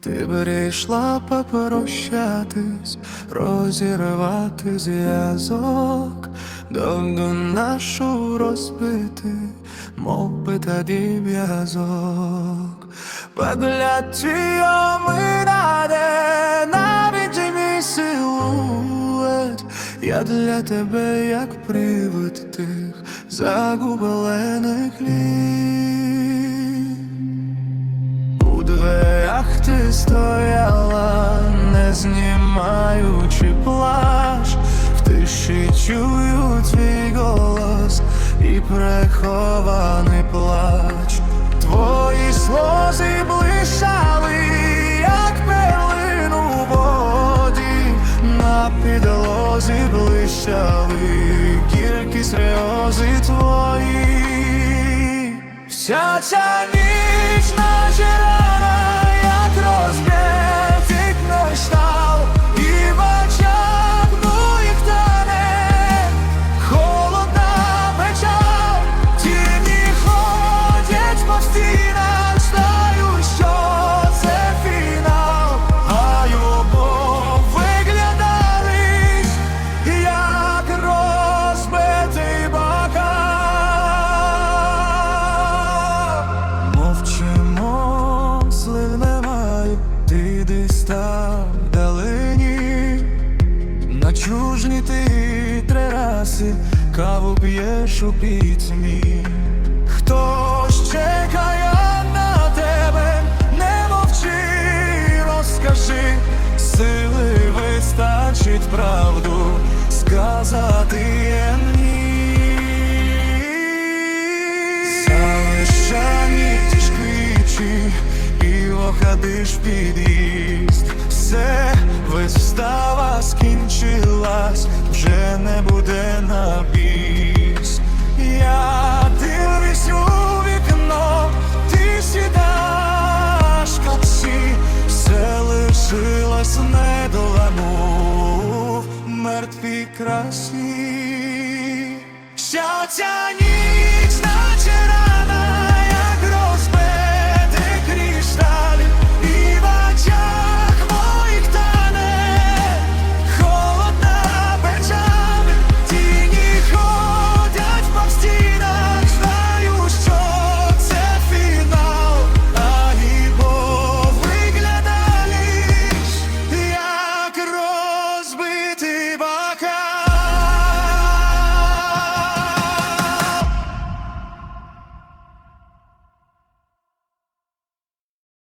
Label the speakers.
Speaker 1: прийшла попрощатись, розірвати зв'язок, довго нашу розбити, мов би тоді в'язок. Погляд твій оминає навіть мій силует. Я для тебе як привид тих загублених літ. Дверях ти стояла, не знімаючи плащ. В тиші чую твій голос і прихований плач. Твої сльози блищали, як перлин у воді. На підлозі блищали гіркі сльози твої. Вся ця ніч чужні ти три раси каву п'єш у пітьмі Хтось чекає на тебе, не мовчи, розкажи, сили вистачить правду сказати ні. Залишані ті ж і оходиш в під'їзд Все, вистава скінчилась, вже не буде на біс. Я дивлюсь у вікно, ти сідаєш в таксі. Все лишилось недоламу, мертві красні. Вся ця ніч